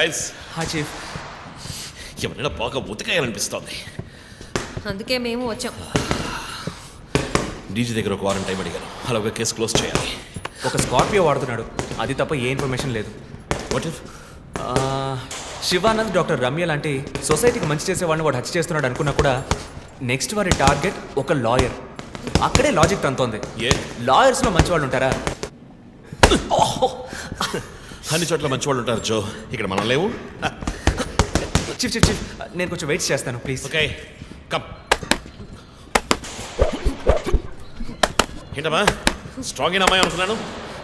Guys హా chief. ఎవరైనా బాగా ఉతకాయాలనిపిస్తోంది అందుకే మేము వచ్చాం. డీజీ దగ్గర ఒక వారం టైం అడిగాను. అలాగే కేసు క్లోజ్ చేయాలి. ఒక స్కార్పియో వాడుతున్నాడు. అది తప్ప ఏ ఇన్ఫర్మేషన్ లేదు. What if Shivanand doctor Ramya లాంటి సొసైటీకి మంచి చేసే వాళ్ళని వాడు హత్య చేస్తున్నాడు అనుకున్నా కూడా నెక్స్ట్ వారి టార్గెట్ ఒక లాయర్. అక్కడే లాజిక్ తంతోంది ఏ? లాయర్స్లో మంచి వాళ్ళు ఉంటారా అన్ని చోట్ల మంచి వాళ్ళు ఉంటారు జో. ఇక్కడ మనం లేవు. చీఫ్ చీఫ్ చీఫ్ నేను కొంచెం వెయిట్ చేస్తాను ప్లీజ్. Okay come. ఏంటమ్మా? స్ట్రాంగ్ అయిన అమ్మాయి అనుకున్నాను.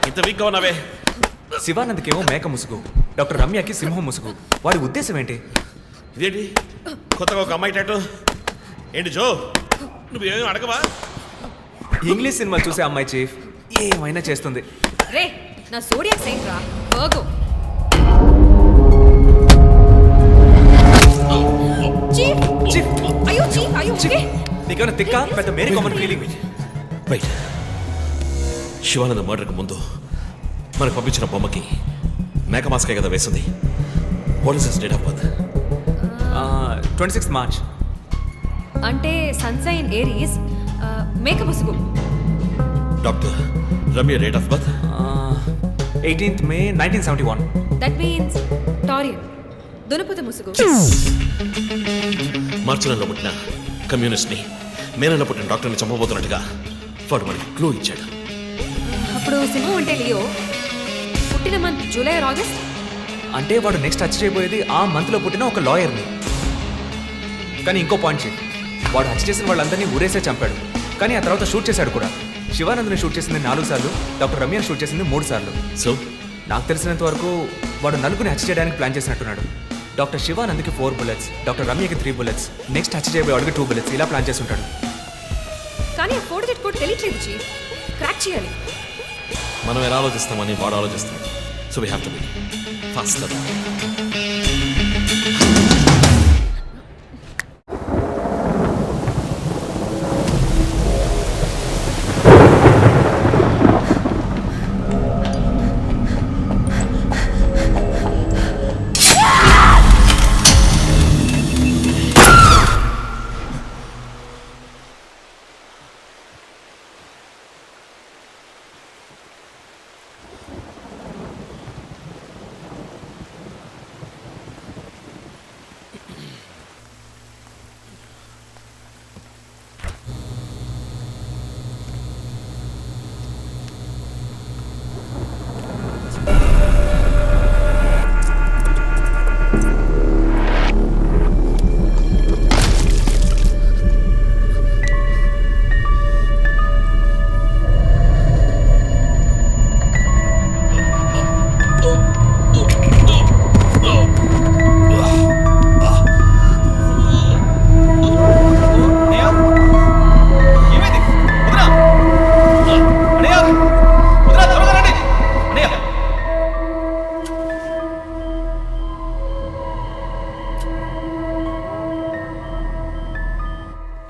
ఇంత వీక్గా ఉన్నావే. శివానంద్కేమో మేక ముసుగు డాక్టర్ రమ్యకి సింహం ముసుగు. వాడి ఉద్దేశం ఏంటి? ఇదేంటి? కొత్తగా ఒక అమ్మాయి టాటూ ఏంటి జో? నువ్వేమీ అడగవా? ఇంగ్లీష్ సినిమా చూసే అమ్మాయి చీఫ్. ఏమైనా చేస్తుంది. రే నా సోడియం సెయింట్ రా. వర్గో చీఫ్ చీఫ్ అయ్యో చీఫ్ అయ్యో చీఫ్ నీకేమైనా తిక్క? పెద్ద మేరీ కామన్ ఫీలింగ్. రైట్ శివానంద మర్డర్కి ముందు మనకు పంపించిన బొమ్మకి మేక మాస్కే కదా వేసింది. What is date of birth twenty six March అంటే సన్సైన్ ఏరీస్ మేక ముసుగు doctor Ramya date of birth eighteenth May nineteen seventy one that means Taurean దునపుత ముసుగు మార్చి నెలలో పుట్టిన కమ్యూనిస్ట్ని మే నెలలో పుట్టిన డాక్టర్ని చంపబోతున్నట్టుగా వాడు మనకి క్లూ ఇచ్చాడు. అప్పుడు సింహం అంటే లియో పుట్టిన మంత్ జూలై ఆర్ ఆగస్ట్ అంటే వాడు నెక్స్ట్ హత్య చేయబోయేది ఆ మంత్లో పుట్టిన ఒక లాయర్ని. కానీ ఇంకో పాయింట్ చీఫ్ వాడు హత్య చేసిన వాళ్ళందరినీ ఊరేసే చంపాడు. కానీ ఆ తర్వాత షూట్ చేశాడు కూడా. శివానంద్ని షూట్ చేసింది నాలుగు సార్లు డాక్టర్ రమ్యని షూట్ చేసింది మూడు సార్లు. సో? నాకు తెలిసినంత వరకు వాడు నలుగురిని హత్య చేయడానికి ప్లాన్ చేసినట్టున్నాడు. డాక్టర్ శివానంద్కి ఫోర్ బుల్లెట్స్ డాక్టర్ రమ్యకి త్రీ బుల్లెట్స్ నెక్స్ట్ హత్య చేయబోయేవాడికి టూ బుల్లెట్స్ ఇలా ప్లాన్ చేసి ఉంటాడు కానీ ఆ జెట్ కోడ్ తెలియట్లేదు క్రాక్ చేయాలి. మనం ఎలా ఆలోచిస్తామని వాడు ఆలోచిస్తాం so we have to be fast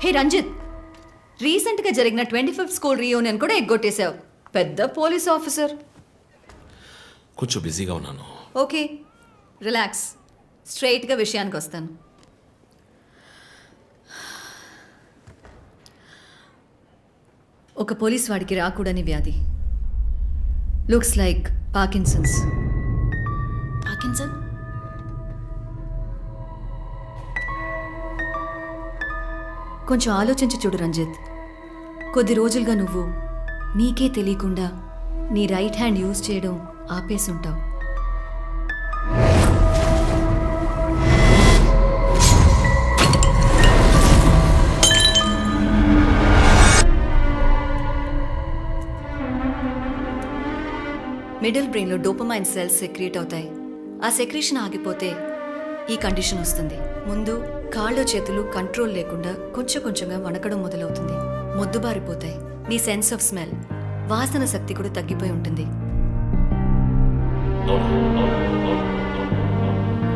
hey Ranjith. రీసెంట్గా జరిగిన ట్వంటీ ఫిఫ్త్ స్కూల్ రీయూనియన్ కూడా ఎగ్గొట్టేశావు. పెద్ద పోలీస్ ఆఫీసర్. కొంచెం బిజీగా ఉన్నాను. Okay relax. స్ట్రైట్గా విషయానికి వస్తాను. ఒక పోలీస్ వాడికి రాకూడని వ్యాధి. Looks like Parkinson's. పాకిన్సన్ కొంచెం ఆలోచించి చూడు రంజిత్. కొద్ది రోజులుగా నువ్వు నీకే తెలియకుండా నీ రైట్ హ్యాండ్ యూజ్ చేయడం ఆపేసుంటావు. మిడిల్ బ్రెయిన్లో డోపమైన్ సెల్స్ సెక్రియేట్ అవుతాయి. ఆ సెక్రేషన్ ఆగిపోతే ఈ కండిషన్ వస్తుంది. ముందు కాళ్ళు చేతులు కంట్రోల్ లేకుండా కొంచెం కొంచెంగా వణకడం మొదలవుతుంది. మొద్దుబారిపోతాయి నీ సెన్స్ ఆఫ్ స్మెల్ వాసన శక్తి కూడా తగ్గిపోయి ఉంటుంది.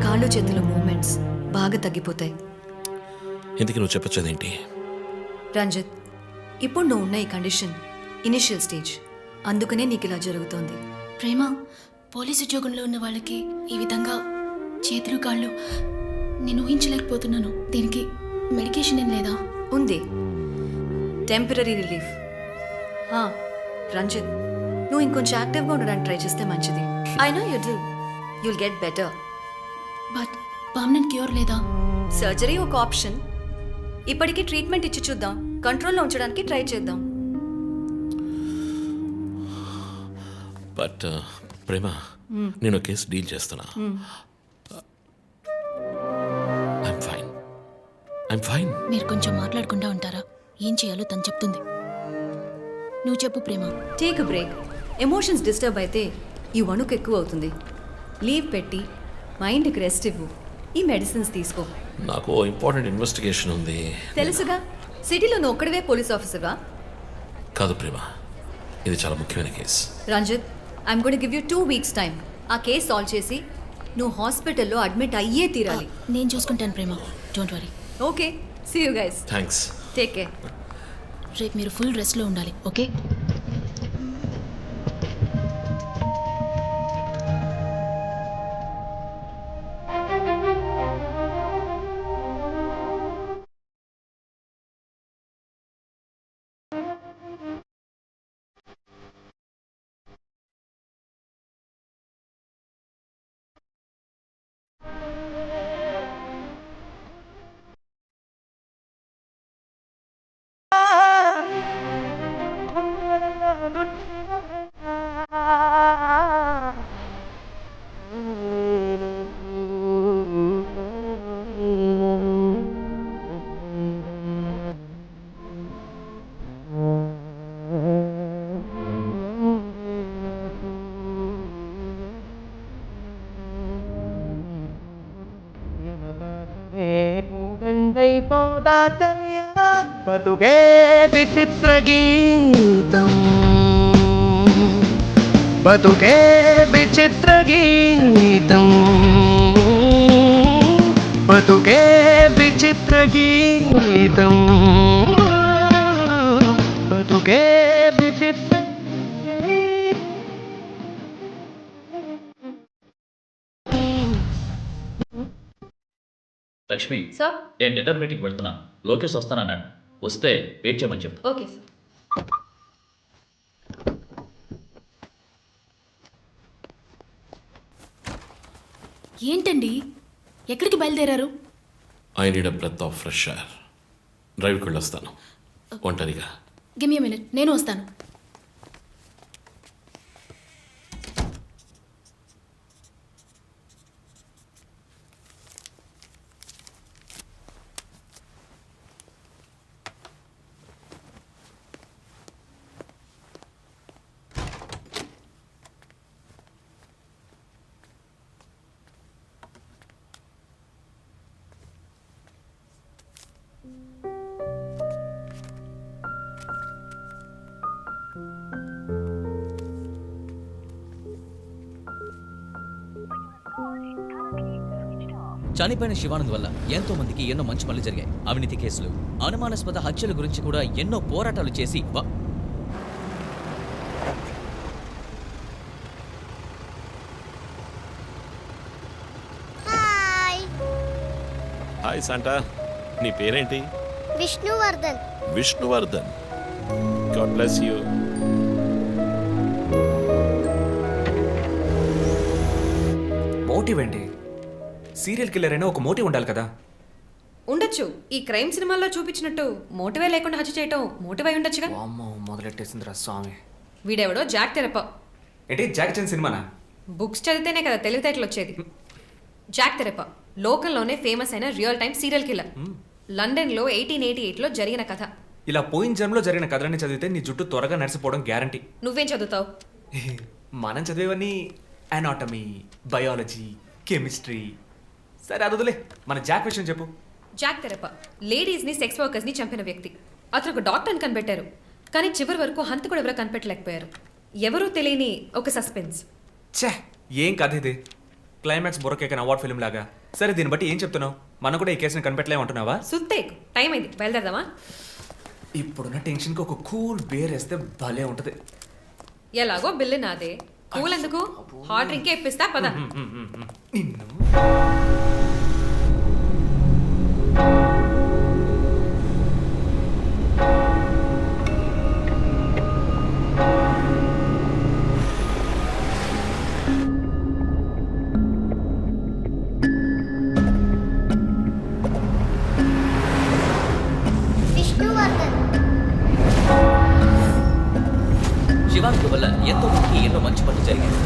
కాళ్ళు చేతుల మూమెంట్స్ బాగా తగ్గిపోతాయి. ఎందుకు నువ్వు చెప్పొచ్చేదేంటి? రంజిత్ ఇప్పుడు నువ్వు ఉన్న ఈ కండిషన్ ఇనిషియల్ స్టేజ్. అందుకనే నీకు ఇలా జరుగుతోంది. ప్రేమ పోలీస్ ఉద్యోగంలో ఉన్న వాళ్ళకి ఈ విధంగా చేతులు కాళ్ళు. నేను ఊహించలేకపోతున్నాను. దీనికి మెడికేషన్ ఏం లేదా? ఉంది. టెంపరీ రిలీఫ్ రంజిత్ నువ్వు ఇంకొంచెం యాక్టివ్గా ఉండడానికి ట్రై చేస్తే మంచిది. I know you do you'll get better but permanent cure లేదా? సర్జరీ ఒక ఆప్షన్ ఇప్పటికీ ట్రీట్మెంట్ ఇచ్చి చూద్దాం. కంట్రోల్లో ఉంచడానికి ట్రై చేద్దాం. బట్ ప్రేమ నేను కేసు డీల్ చేస్తున్నా. ఐమ్ ఫైన్ మీరు కొంచెం మాట్లాడకుండా ఉంటారా? ఏం చేయాలో తను చెప్తుంది. నువ్వు చెప్పు Prema. Take break emotions disturb అయితే ఈ వణుకు ఎక్కువ అవుతుంది లీవ్ పెట్టి మైండ్కి రెస్ట్ ఇవ్వు. ఈ మెడిసిన్స్ తీసుకో. నాకు ఇంపార్టెంట్ ఇన్వెస్టిగేషన్ ఉంది. తెలుసుగా? సిటీలో నువ్వు ఒక్కడివే పోలీస్ ఆఫీసర్వా కాదు ప్రేమ. ఇది చాలా ముఖ్యమైన case. Ranjith I'm gonna give you two weeks time ఆ కేసు సాల్వ్ చేసి నువ్వు హాస్పిటల్లో అడ్మిట్ అయ్యే తీరాలి. నేను చూసుకుంటాను Prema. Don't worry okay see you guys thanks take care రేపు మీరు ఫుల్ రెస్ట్లో ఉండాలి ఓకే? బతుకే విచిత్ర గీతం. బతుకే విచిత్ర గీతం. బతుకే విచిత్ర గీతం. బతుకే విచిత్ర లక్ష్మి సార్? నేను డిన్నర్ మీటింగ్ వెళ్తున్నా. లోకేష్ వస్తానన్నాడు. వస్తే వెయిట్ చేయమని చెప్పు. ఓకే సార్ ఏంటండి? ఎక్కడికి బయలుదేరారు? I need a breath of fresh air డ్రైవ్కి వెళ్ళొస్తాను. ఒంటరిగా. గిమ్ యూ మినిట్ నేను వస్తాను. చనిపోయిన శివానంద్ వల్ల ఎంతో మందికి ఎన్నో మంచి పనులు జరిగాయి. అవినీతి కేసులు అనుమానాస్పద హత్యల గురించి కూడా ఎన్నో పోరాటాలు చేసి వ- హాయ్. శాంటా. నీ పేరేంటి? Vishnuvardhan. Vishnuvardhan. God bless you. Motive ఏంటి? సీరియల్ కిల్లర్ అయినా ఒక మోటివ్ ఉండాలి కదా? ఉండొచ్చు. ఈ క్రైమ్ సినిమాల్లో చూపించినట్టు మోటివే లేకుండా హత్య చేయటం మోటివ్ అయి ఉండొచ్చుగా. అమ్మో మొదలెట్టేసిందిరా స్వామి. వీడెవడో జాక్ తెరప. ఏంటి జాక్ చన్ సినిమానా? బుక్స్ చదివితేనే కదా తెలివితేటలు వచ్చేది. జాక్ తెరప లోకల్లోనే ఫేమస్ అయిన రియల్ టైమ్ సీరియల్ కిల్లర్. లండన్లో ఎయిటీన్ ఎయిటీ ఎయిట్లో జరిగిన కథ. ఇలా పోయిన జన్మలో జరిగిన కథలన్నీ చదివితే నీ జుట్టు త్వరగా నడిచిపోవడం గ్యారంటీ. నువ్వేం చదువుతావు? మనం చదివేవన్నీ అనాటమీ బయాలజీ కెమిస్ట్రీ సరే అది వదిలే. మన జాక్ విషయం చెప్పు. జాక్ తెరప లేడీస్ని సెక్స్ వర్కర్స్ని చంపిన వ్యక్తి. అతను ఒక డాక్టర్ని కనిపెట్టారు. కానీ చివరి వరకు హంతకుడు ఎవరో కనిపెట్టలేకపోయారు. ఎవరూ తెలియని ఒక సస్పెన్స్. ఛే ఏం కథ ఇది? క్లైమాక్స్ బొరకేకన్ అవార్డ్ ఫిల్మ్ లాగా. సరే దీన్ని బట్టి ఏం చెప్తున్నావు? మనం కూడా ఈ కేసుని కనిపెట్టలేమంటున్నావా సుత్తేక్ టైం అయింది. బయలుదేరదామా? ఇప్పుడున్న టెన్షన్కి ఒక కూల్ బేర్ వేస్తే భలే ఉంటుంది. ఎలాగో బిల్లు నాదే. కూల్ ఎందుకు హాట్ డ్రింకే ఇప్పిస్తా పద. నిన్ను. శివానంద్ వల్ల ఎంతో మందికి ఎన్నో మంచి పనులు జరిగాయి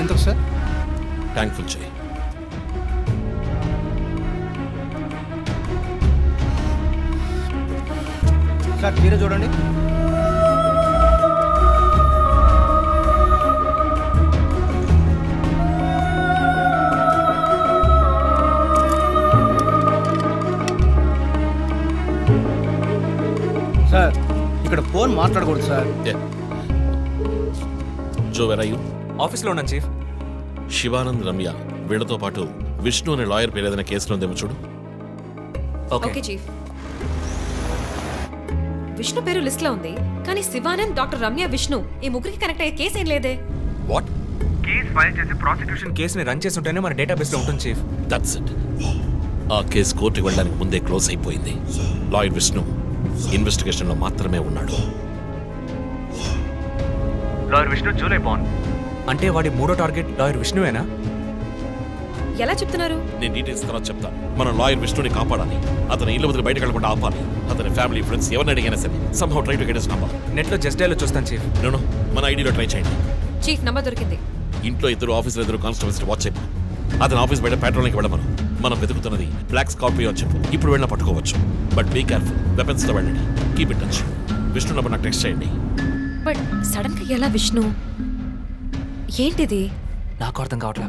ఎంత సార్ థ్యాంక్ఫుల్ చేయి సార్ మీరే చూడండి మాట్లాడకూడదు సార్. జో వెరయ్యూ ఆఫీస్లో ఉన్నాను చీఫ్. శివానంద్ రమ్య వీళ్ళతో పాటు విష్ణు అనే లాయర్ పేరు ఏదైనా కేసులో ఉందేమో చూడు. ఓకే. Okay chief. విష్ణు పేరు లిస్ట్లో ఉంది కానీ శివానంద్ డాక్టర్ రమ్య విష్ణు ఈ ముగ్గురికి కనెక్ట్ అయ్యే కేసు ఏం లేదే? వాట్ కేసు ఫైల్ చేసి ప్రాసిక్యూషన్ కేసుని రన్ చేసి ఉంటేనే మన డేటాబేస్లో ఉంటుంది చీఫ్. దట్స్ ఇట్ ఆ కేసు కోర్టుకి వెళ్ళడానికి ముందే క్లోజ్ అయిపోయింది. లాయర్ విష్ణు ఇన్వెస్టిగేషన్లో మాత్రమే ఉన్నాడు. లాయర్ విష్ణు జూలై బాన్ అంటే వాడి మూడో టార్గెట్ లాయర్ విష్ణువేనా? ఎలా చెప్తున్నారు? నేను డీటెయిల్స్ తర్వాత చెప్తాను మనం లాయర్ విష్ణుని కాపాడాలి. అతని ఇల్లు వదిలి బయటకు వెళ్ళకుండా ఆపాలి. అతని ఫ్యామిలీ ఫ్రెండ్స్ ఎవరిని అడిగినా సరే somehow try to get number నెట్లో జస్ట్ డైలో చూస్తాను చీఫ్. నేను మన ఐడిలో ట్రై చేయండి. చీఫ్ నంబర్ దొరికింది. ఇంట్లో ఇద్దరు ఆఫీసులో ఇద్దరు కానిస్టేబుల్స్ వాచ్ చెప్పు అతని ఆఫీస్ బయట పెట్రోలింగ్కి వెళ్ళమను. మనం వెతుకుతున్నది బ్లాక్ స్కార్పియో అని చెప్పు. ఇప్పుడు వెళ్ళినా పట్టుకోవచ్చు. బట్ బీ కేర్ఫుల్ వెపన్స్తో వెళ్ళండి. Keep it touch Vishnu number నాకు టెక్స్ట్ చేయండి. బట్ సడన్గా ఎలా విష్ణు? ఏంటిది? నాకు అర్థం కావట్లా.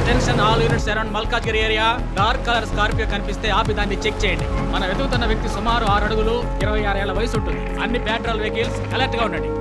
Attention all units around Malkajgiri area dark colour Scorpio కనిపిస్తే ఆపి దాన్ని చెక్ చేయండి. మనం వెతుకుతున్న వ్యక్తి సుమారు ఆరు అడుగులు ఇరవై ఆరు ఏళ్ళ వయసు ఉంటుంది. అన్ని పెట్రోల్ వెహికల్స్ అలర్ట్గా ఉండండి.